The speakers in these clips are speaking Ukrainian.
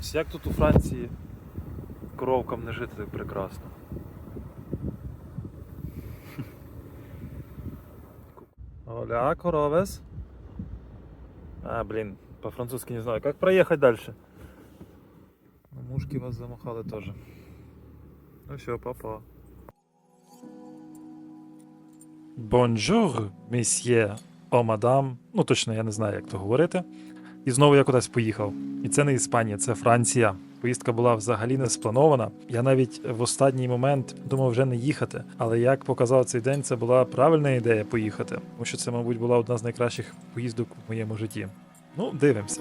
Ось Як тут у Франції коровкам не жити так прекрасно. Оля, коровес. А, блин, по-французски не знаю. Как проехать дальше? Ну, мушки вас замахали тоже. Ну все, папа. Бонжур, месьє, о мадам. Ну точно, я не знаю, як то говорити. І знову я кудись поїхав. І це не Іспанія, це Франція. Поїздка була взагалі не спланована. Я навіть в останній момент думав вже не їхати. Але як показав цей день, це була правильна ідея поїхати, тому що це, мабуть, була одна з найкращих поїздок в моєму житті. Ну, дивимося.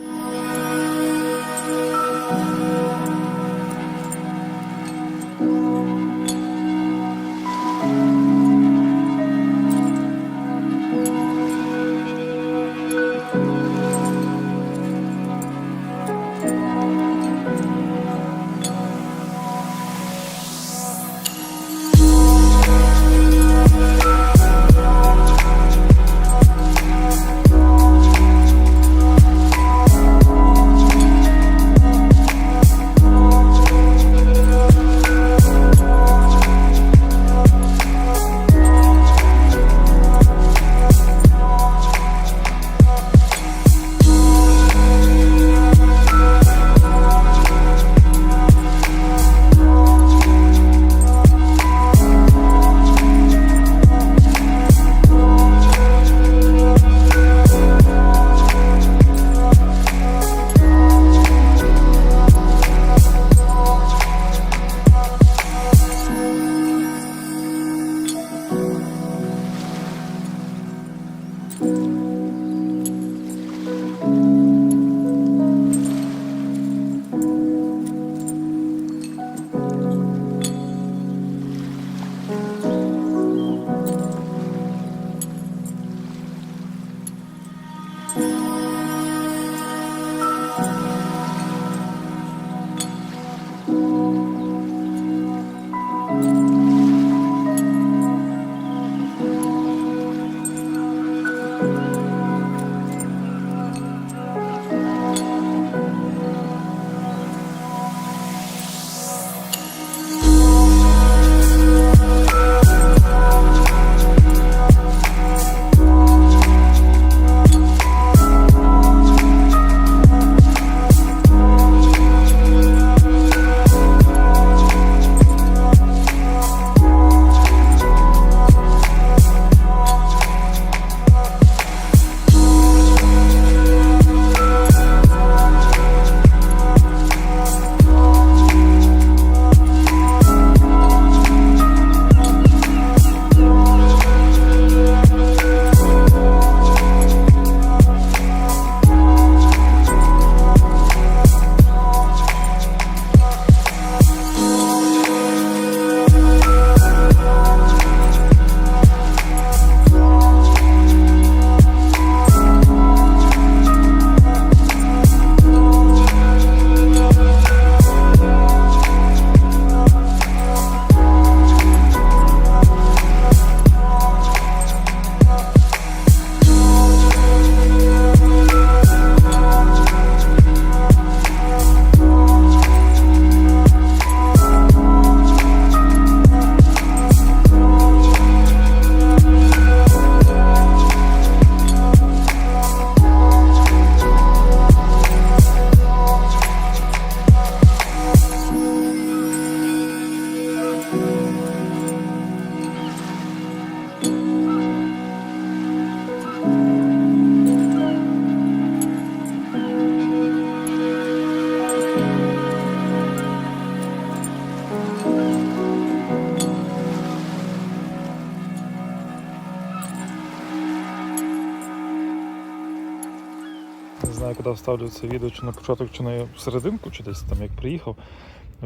Знаю, вставлю це відео, чи на початок, чи на серединку, чи десь там як приїхав.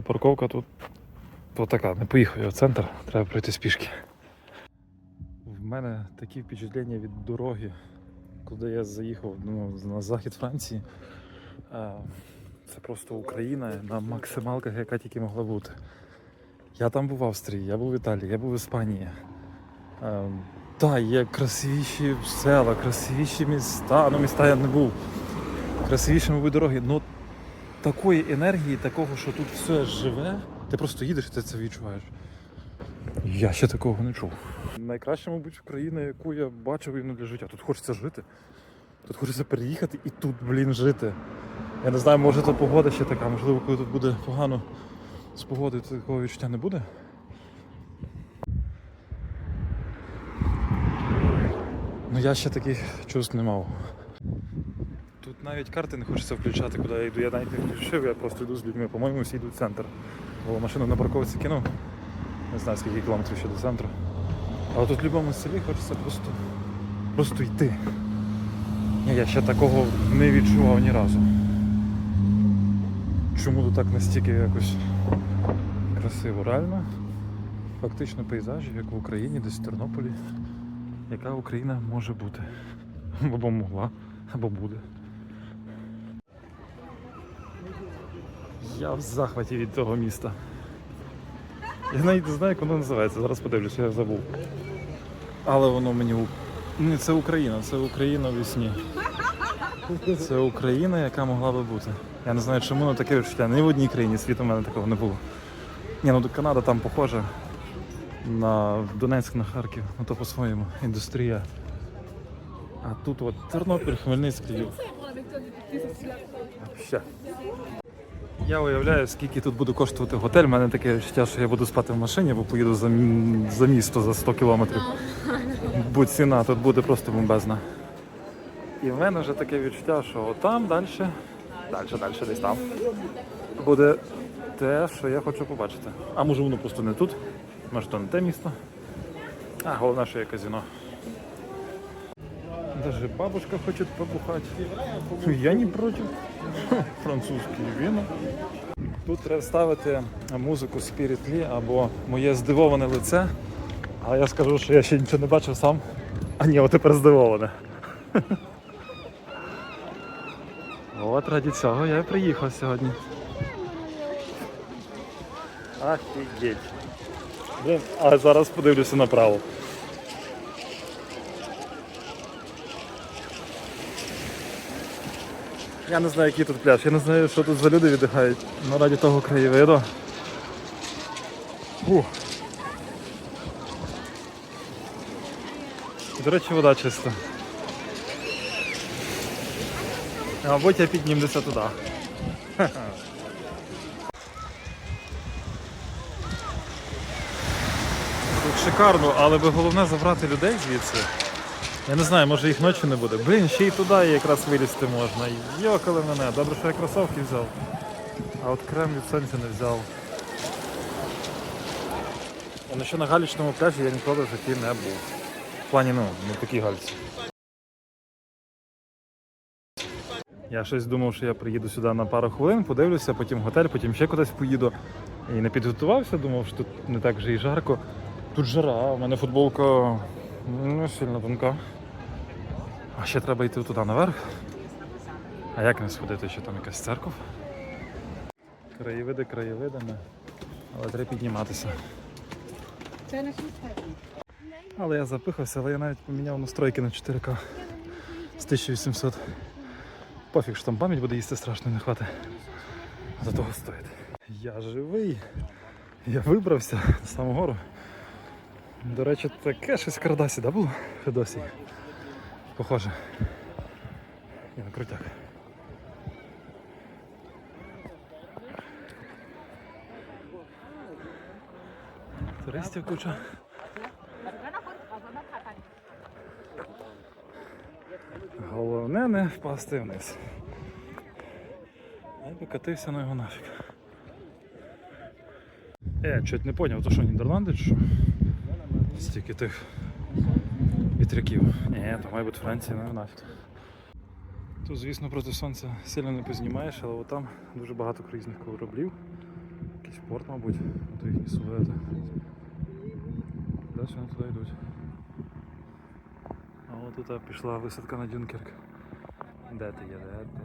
Парковка тут така, не поїхав я в центр, треба пройти пішки. В мене такі впечатлення від дороги, куди я заїхав ну, на захід Франції. Це просто Україна на максималках, яка тільки могла бути. Я там був в Австрії, я був в Італії, я був в Іспанії. Так, є красивіші села, красивіші міста. Ну, міста я не був. Красивіші, мабуть, дороги. Ну такої енергії, такого, що тут все живе. Ти просто їдеш і ти це відчуваєш. Я ще такого не чув. Найкраща, мабуть, країна, яку я бачив іменно для життя. Тут хочеться жити. Тут хочеться переїхати і тут, блін, жити. Я не знаю, може то погода ще така, можливо, коли тут буде погано з погодою, то такого відчуття не буде. Ну я ще таких чувств не мав. Навіть карти не хочеться включати, куди я йду. Я навіть не включив, я просто йду з людьми. По-моєму, всі йдуть в центр. Бо машину на парковці кинув. Не знаю, скільки кілометрів ще до центру. Але тут в будь-якому селі хочеться просто, просто йти. Я ще такого не відчував ні разу. Чому тут так настільки якось красиво? Реально, фактично пейзажі, як в Україні, десь в Тернополі. Яка Україна може бути? Або могла, або буде. Я в захваті від того міста. Я навіть не знаю, як воно називається. Зараз подивлюся, я забув. Але воно мені Ні, це Україна, це Україна в вісні. Це Україна, яка могла би бути. Я не знаю, чому але таке відчуття. Ні в одній країні світу в мене такого не було. Ні, ну Канада там похожа на Донецьк, на Харків, ну то по-своєму, індустрія. А тут от Тернопіль, Хмельницький. Львів. Я уявляю, скільки тут буде коштувати готель. У мене таке відчуття, що я буду спати в машині, бо поїду за, за місто за 100 кілометрів. Бо ціна тут буде просто бомбезна. І в мене вже таке відчуття, що там далі, далі, далі, десь там буде те, що я хочу побачити. А може воно просто не тут, може то не те місто. А головне, що є казино. Даже бабушка хочет побухать. Я не проти. Французькі віно. Тут треба ставити музику Spirit Lee або моє здивоване лице. Але я скажу, що я ще нічого не бачив сам. А ні, от тепер здивоване. От раді цього я приїхав сьогодні. Офігеть. Блін, а зараз подивлюся направо. Я не знаю, який тут пляж, я не знаю, що тут за люди віддихають. Ну раді того краєвиду. До речі, вода чиста. Мабуть, я піднімлюся туди. Тут шикарно, але би головне забрати людей звідси. Я не знаю, може їх ночі не буде. Блін, ще й туди якраз вилізти можна. Йокали мене, добре, що я кросовки взяв. А от крем від сонця не взяв. А ще на галічному пляжі я ніколи в житті не був. В плані, ну, не такі гальці. Я щось думав, що я приїду сюди на пару хвилин, подивлюся, потім готель, потім ще кудись поїду. І не підготувався, думав, що тут не так вже і жарко. Тут жара, у мене футболка не сильно тонка. А ще треба йти туди наверх. А як не сходити, що там якась церква? Краєвиди краєвидами, але треба підніматися. Але я запихався, але я навіть поміняв настройки на 4К з 1800. Пофіг, що там пам'ять буде їсти страшно, не хватить. За того стоїть. Я живий. Я вибрався на саму гору. До речі, таке щось в Кардасі, да, було? Федосі. Похоже. Я на крутяк. Туристів куча. Головне не впасти вниз. Я би катився на його нафіг. Е, чуть не поняв, то що Нідерланди чи що? Стільки тих вітряків. Ні, то має бути Франція, ну нафіг. Тут, звісно, проти сонця сильно не познімаєш, але там дуже багато круїзних кораблів. Якийсь порт, мабуть, то їхні силуети. Далі вони туди йдуть. А от тут пішла висадка на Дюнкерк. Де ти є, де ти?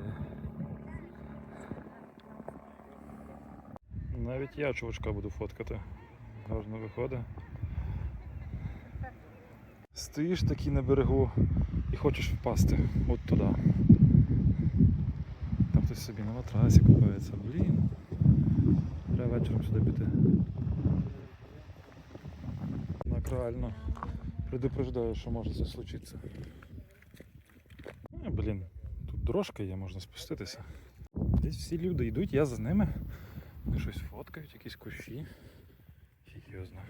Навіть я чувачка буду фоткати. Гарно виходить. Стоїш такий на берегу і хочеш впасти от туди. Там хтось собі на матрасі купається. Блін. Треба вечором сюди піти. Так реально предупреждаю, що може це случитися. Е, блін, тут дорожка є, можна спуститися. Десь всі люди йдуть, я за ними. Вони щось фоткають, якісь кущі. Серйозно.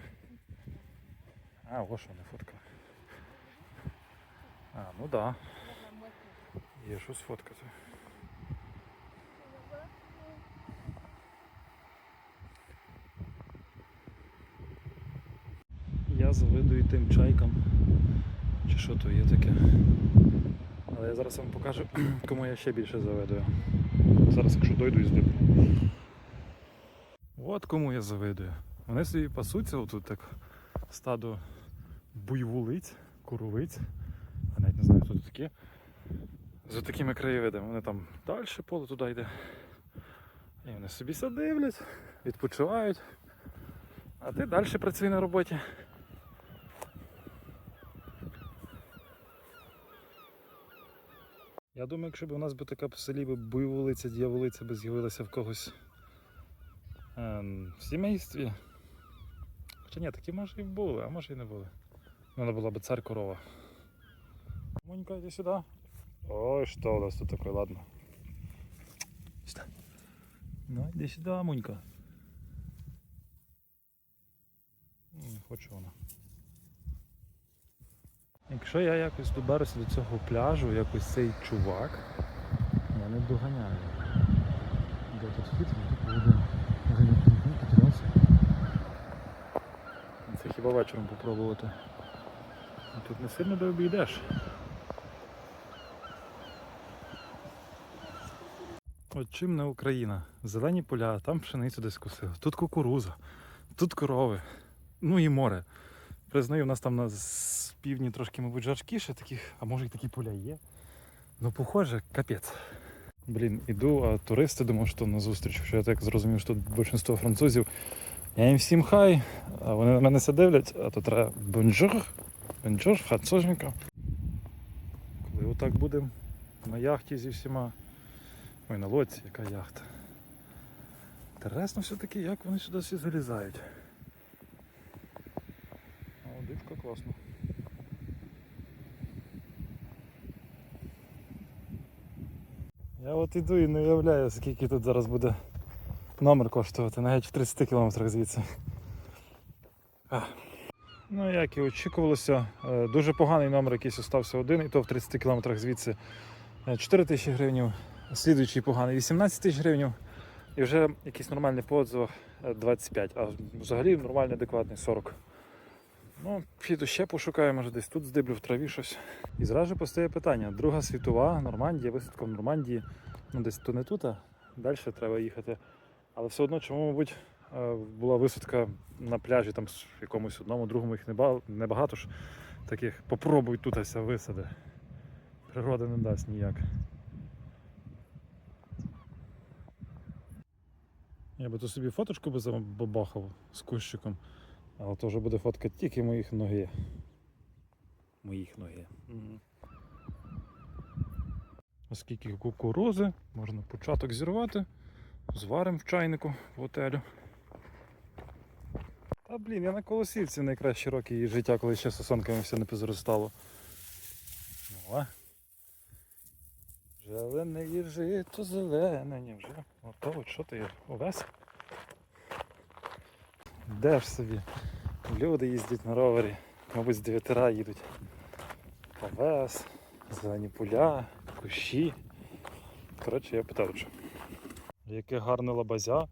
А, ось що вони фоткали. Ну да. Є що сфоткати. Я завидую тим чайкам. Чи що то є таке. Але я зараз вам покажу, кому я ще більше завидую. Зараз, якщо дойду і здиплю. От кому я завидую. Вони собі пасуться отут так стадо буйволиць, куровиць. Я навіть не знаю, хто це такі. За такими краєвидами. Вони там далі поле туди йде. І вони собі все дивлять, відпочивають. А ти далі працюй на роботі. Я думаю, якщо б у нас би така по селі буйволиця, дьяволиця би з'явилася в когось ем, в сімействі. Хоча ні, такі може і були, а може і не були. Вона була б цар корова. Монька, иди сюда. Ой, что у нас тут такое, ладно. Сюда. Ну, иди сюда, Монька. Не хоче вона. Якщо я якось доберуся до цього пляжу, якось цей чувак, я не доганяю. Де тут вхід? Тут один. Один потерявся. Це хіба вечором попробувати. Тут не сильно де обійдеш. От чим не Україна? Зелені поля, там пшеницю десь косили, тут кукуруза, тут корови, ну і море. Признаю, у нас там на півдні трошки, мабуть, жаркіше таких, а може і такі поля є. Ну, похоже, капець. Блін, іду, а туристи думав, що на зустріч, що я так зрозумів, що тут більшинство французів. Я їм всім хай, а вони на мене все дивлять, а то треба бонжур, бонжур, француженька. Коли отак будемо на яхті зі всіма. Ой, на лодці, яка яхта. Інтересно все-таки, як вони сюди всі залізають. О, дивка класно. Я от іду і не уявляю, скільки тут зараз буде номер коштувати, навіть в 30 кілометрах звідси. А. Ну, як і очікувалося, е, дуже поганий номер якийсь остався один, і то в 30 кілометрах звідси 4 тисячі гривень, слідуючий поганий 18 тисяч гривень, і вже якийсь нормальний по отзивах е, 25, а взагалі нормальний, адекватний 40. Ну, піду ще пошукаю, може десь тут здиблю в траві щось. І зразу постає питання: Друга світова, Нормандія, висадка в Нормандії. Ну, десь то не тут, а далі треба їхати. Але все одно, чому, мабуть, е, була висадка на пляжі, там в якомусь одному, другому їх небагато ж таких. Попробуй тут ось висади. Природа не дасть ніяк. Я би то собі фоточку би забабахав з кущиком. Але то вже буде фотка тільки моїх ноги. Моїх ноги. Оскільки кукурузи, можна початок зірвати, зваримо в чайнику в готелю. Та блін, я на колосівці найкращі роки її життя, коли ще сосонками все не позаростало. Ну, а? Зелене їжі, то зелене, ні вже. Готово, що ти? Увесь? Де ж собі? Люди їздять на ровері, мабуть, з дев'ятира їдуть. Овес, зелені поля, кущі. Коротше, я питав, що. Яке гарне лабазя.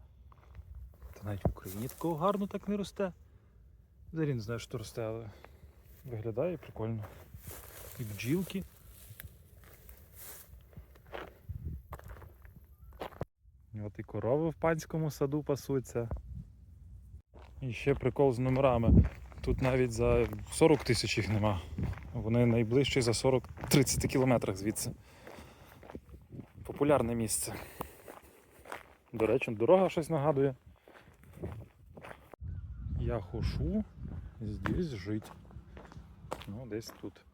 Та навіть в Україні такого гарно так не росте. Взагалі не знаю, що росте, але виглядає прикольно. І бджілки. От і корови в панському саду пасуться. І ще прикол з номерами. Тут навіть за 40 тисяч їх нема. Вони найближчі за 40-30 кілометрах звідси. Популярне місце. До речі, дорога щось нагадує. Я хошу здесь жить. Ну, десь тут.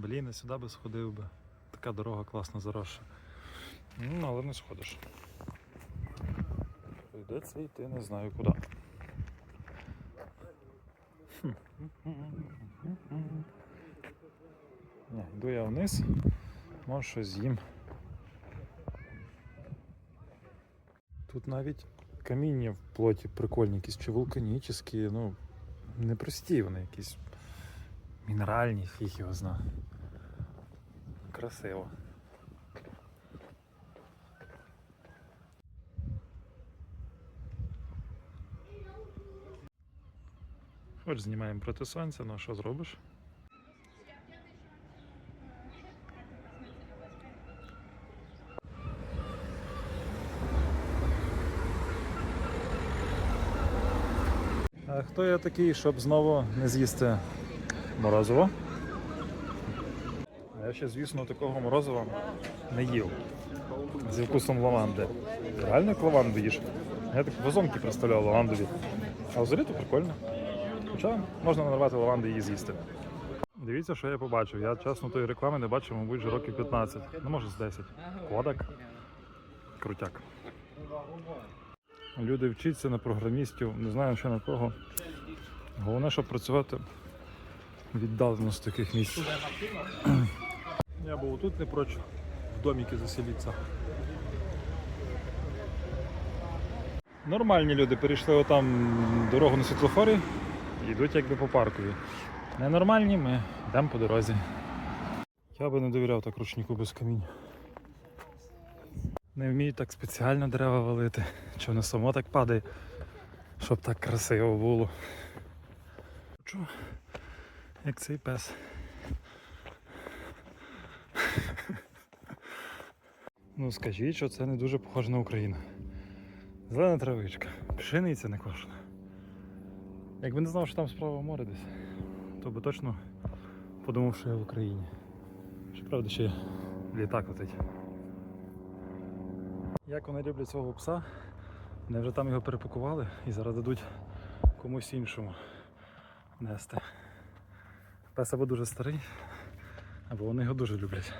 Блін, і сюди би сходив би. Така дорога класно заросша. Ну, але не сходиш. Прийдеться йти, не знаю куди. Ні, йду я вниз, може щось з'їм. Тут навіть каміння в плоті прикольні, якісь чи вулканічні, ну, непрості вони якісь мінеральні, фіг його зна. Красиво. Хоч знімаємо проти сонця, ну що зробиш? А хто я такий, щоб знову не з'їсти морозиво? Я ще, звісно, такого морозива не їв. Зі вкусом лаванди. Реально як лаванду їш? Я так вазонки представляв лавандові. А взагалі то прикольно. Хоча можна нарвати лаванди і її з'їсти. Дивіться, що я побачив. Я чесно тої реклами не бачив, мабуть, вже років 15, ну може з 10. Кодак. Крутяк. Люди вчаться на програмістів, не знаю ще на кого. Головне, щоб працювати віддалено з таких місць. Я був тут не проч в доміки заселитися. Нормальні люди перейшли отам дорогу на світлофорі і йдуть якби по паркові. Ненормальні ми йдемо по дорозі. Я би не довіряв так ручнику без камінь. Не вміють так спеціально дерева валити, чи воно само так падає, щоб так красиво було. Чу, як цей пес. Ну скажіть, що це не дуже похоже на Україну. Зелена травичка, пшениця не кошена. Якби не знав, що там справа море десь, то би точно подумав, що я в Україні. Щоправда, ще літак летить. Як вони люблять свого пса, вони вже там його перепакували і зараз дадуть комусь іншому нести. Пес або дуже старий, або вони його дуже люблять.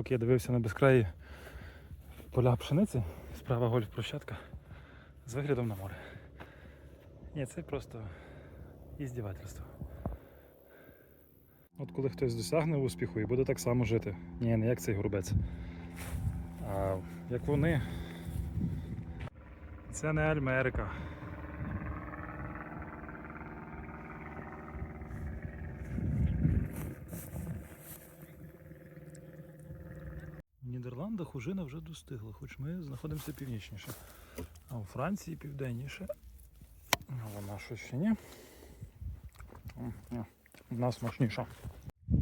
Поки я дивився на безкраї поля пшениці, справа гольф-площадка з виглядом на море. Ні, це просто іздівательство. От коли хтось досягне успіху і буде так само жити. Ні, не як цей грубець. А як вони. Це не Америка. В Нідерландах ужина вже достигла, хоч ми знаходимося північніше. А у Франції південніше. А вона що ще ні. В нас смачніша.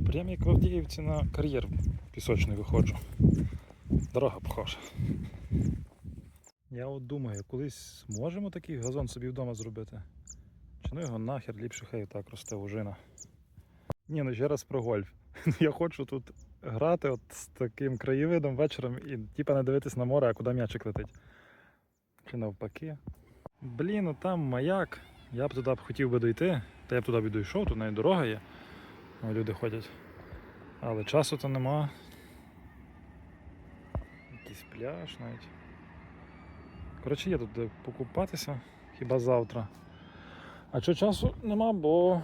Прям як в Авдіївці на кар'єр пісочний виходжу. Дорога похожа. Я от думаю, колись зможемо такий газон собі вдома зробити? Чи ну його нахер ліпше хай так росте ужина. Ні, ну ще раз про гольф. Я хочу тут грати от з таким краєвидом вечором і типа не дивитись на море, а куди м'ячик летить. Чи навпаки. Блін, ну там маяк. Я б туди б хотів би дойти, та я б туди б дійшов, тут навіть дорога є. Ну, Люди ходять. Але часу то нема. Якийсь пляж навіть. Коротше, є тут де покупатися, хіба завтра. А чого часу нема, бо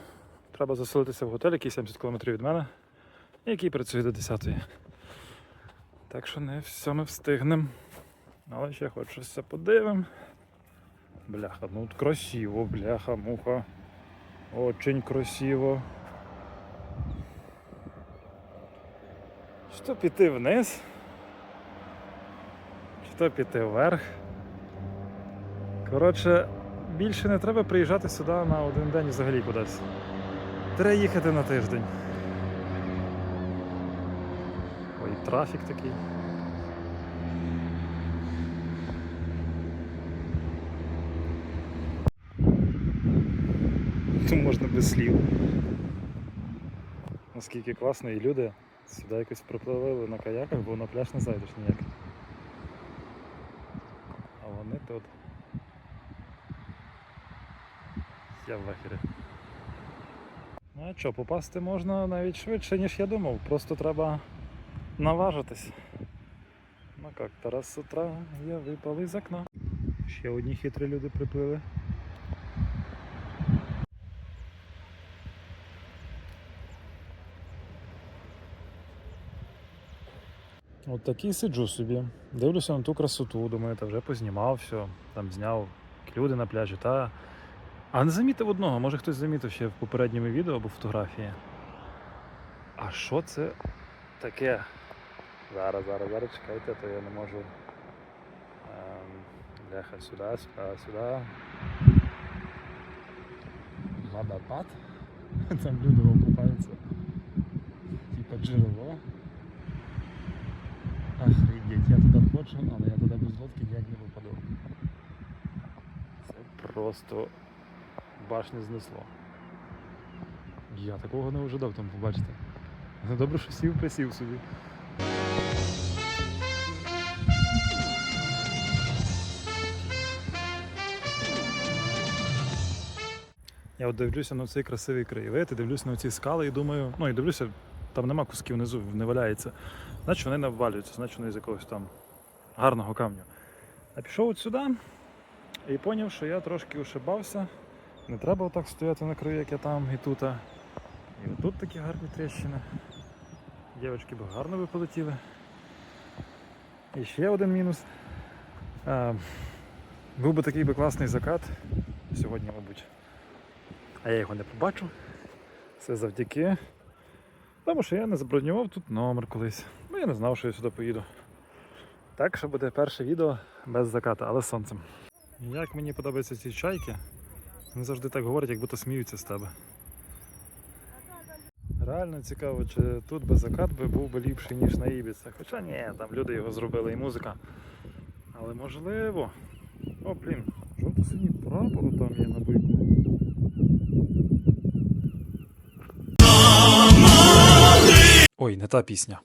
треба заселитися в готель, який 70 км від мене, який працює до 10 Так що не все ми встигнемо. Але ще хоч щось подивимо. Бляха, ну тут красиво, бляха, муха. Очень красиво. То піти вниз, то піти вверх. Коротше, більше не треба приїжджати сюди на один день взагалі кудись. Треба їхати на тиждень. Ой, трафік такий. Тут можна без слів. Наскільки класно і люди сюди якось припливли на каяках, бо на пляж не зайдеш ніяк. А вони тут. Я в ахері. Ну а що, попасти можна навіть швидше, ніж я думав. Просто треба наважитись. Ну як, Тарас з утра я випав із окна. Ще одні хитрі люди приплили. От такий сиджу собі. Дивлюся на ту красоту, думаю, та вже познімав все, там зняв люди на пляжі. Та... А не замітив одного, може хтось замітив ще в попередньому відео або фотографії. А що це таке? Зараз, зараз, зараз чекайте, то я не можу. Ем, сюди, сюди, сюди. Водопад. Там люди окупаються. Типа джерело. Охренеть, я туди хочу, але я туди без лодки ніяк не попаду. Це просто башню знесло. Я такого не ожидав там побачити. Ну добре, що сів присів собі. Я от дивлюся на цей красивий краєвид, і дивлюся на ці скали і думаю, ну і дивлюся, там нема кусків внизу, не валяється. Значить вони не обвалюються, значить вони з якогось там гарного камню. А пішов от сюди і зрозумів, що я трошки ошибався. Не треба отак стояти на краю, як я там і тут. І отут такі гарні тріщини. Дівчатки б гарно би полетіли. І ще один мінус. А, був би такий би класний закат сьогодні, мабуть. А я його не побачу. Все завдяки. Тому що я не забронював тут номер колись. Ну я не знав, що я сюди поїду. Так що буде перше відео без заката, але з сонцем. Як мені подобаються ці чайки, вони завжди так говорять, як будто сміються з тебе. Реально цікаво, чи тут би закат би був би ліпший, ніж на Ібіці. Хоча ні, там люди його зробили і музика. Але можливо. О, блін, жовто-синій прапор там є Ой, не та пісня.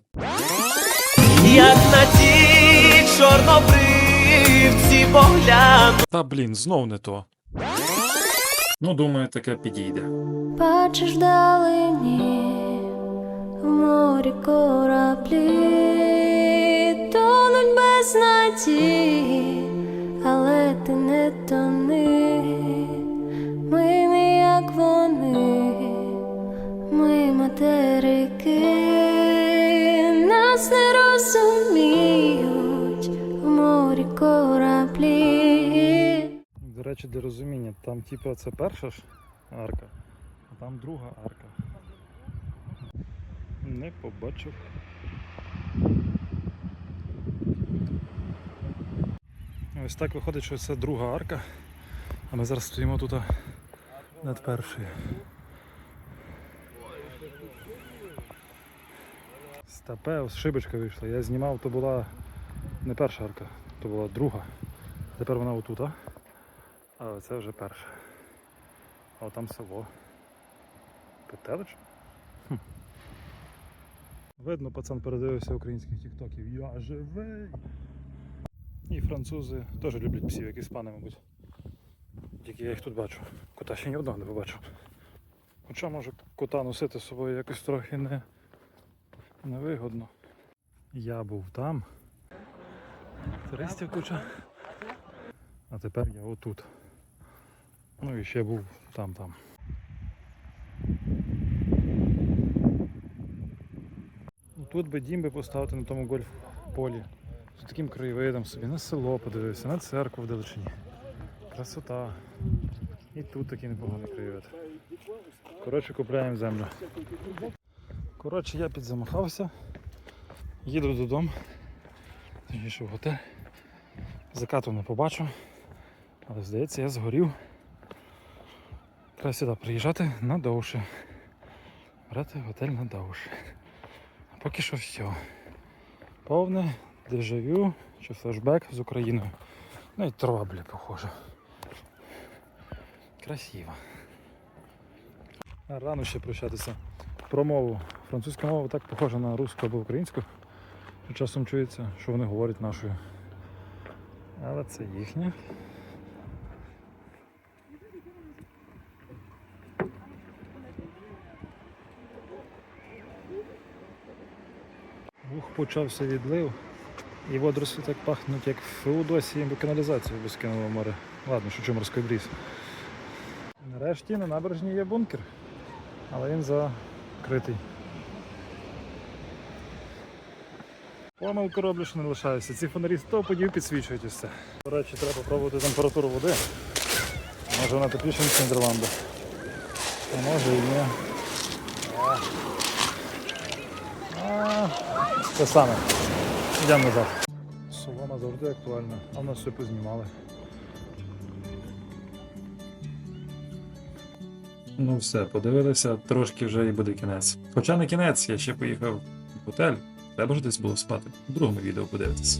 Як на ті чорнобривці погляну. Та блін, знов не то. Ну, думаю, таке підійде. Бачиш вдалині в морі кораблі, тонуть без надії, але ти не тони, Речі, для розуміння, там типу це перша ж арка, а там друга арка. Не побачив. Ось так виходить, що це друга арка, а ми зараз стоїмо тут над першою. Стапе, ось шибочка вийшла. Я знімав, то була не перша арка, то була друга. Тепер вона отут, а? А це вже перше. А там село. Петелич? Видно, пацан передивився українських тіктоків. Я живий. І французи теж люблять псів, як іспани, мабуть. Тільки я їх тут бачу. Кота ще ні одного не побачив. Хоча може кота носити з собою якось трохи не, невигодно. Я був там. Туристів куча. А тепер я отут. Ну і ще був там-там. Ну, Тут би дім би поставити на тому гольф-полі. З таким краєвидом собі на село подивився, на церкву в далечині. Красота. І тут такий непоганий краєвид. Коротше, купляємо землю. Коротше, я підзамахався. Їду додому. Точніше в готель. Закату не побачу. Але здається, я згорів. Треба сюди приїжджати надовше. Брати готель надовше. А поки що все. Повне дежавю чи флешбек з Україною. Ну і трава, бля, похоже. Красиво. Рано ще прощатися. Про мову. Французька мова так похожа на русську або українську. Часом чується, що вони говорять нашою. Але це їхня. Почався відлив, і водорослі так пахнуть, як в Феодосії бо каналізацію би скинуло в море. Ладно, шучу морський бріз. Нарешті на набережні є бункер, але він закритий. Помилку роблю, що не лишаюся. Ці фонарі 100 подів підсвічують це. До речі, треба попробувати температуру води. Може вона тепліша, ніж Нідерланди. А може і ні. А. А, Те саме. Йдемо назад. Солома завжди актуальна, а в нас все познімали. Ну все, подивилися, трошки вже і буде кінець. Хоча не кінець, я ще поїхав в готель. Треба ж десь було спати. В другому відео подивитись.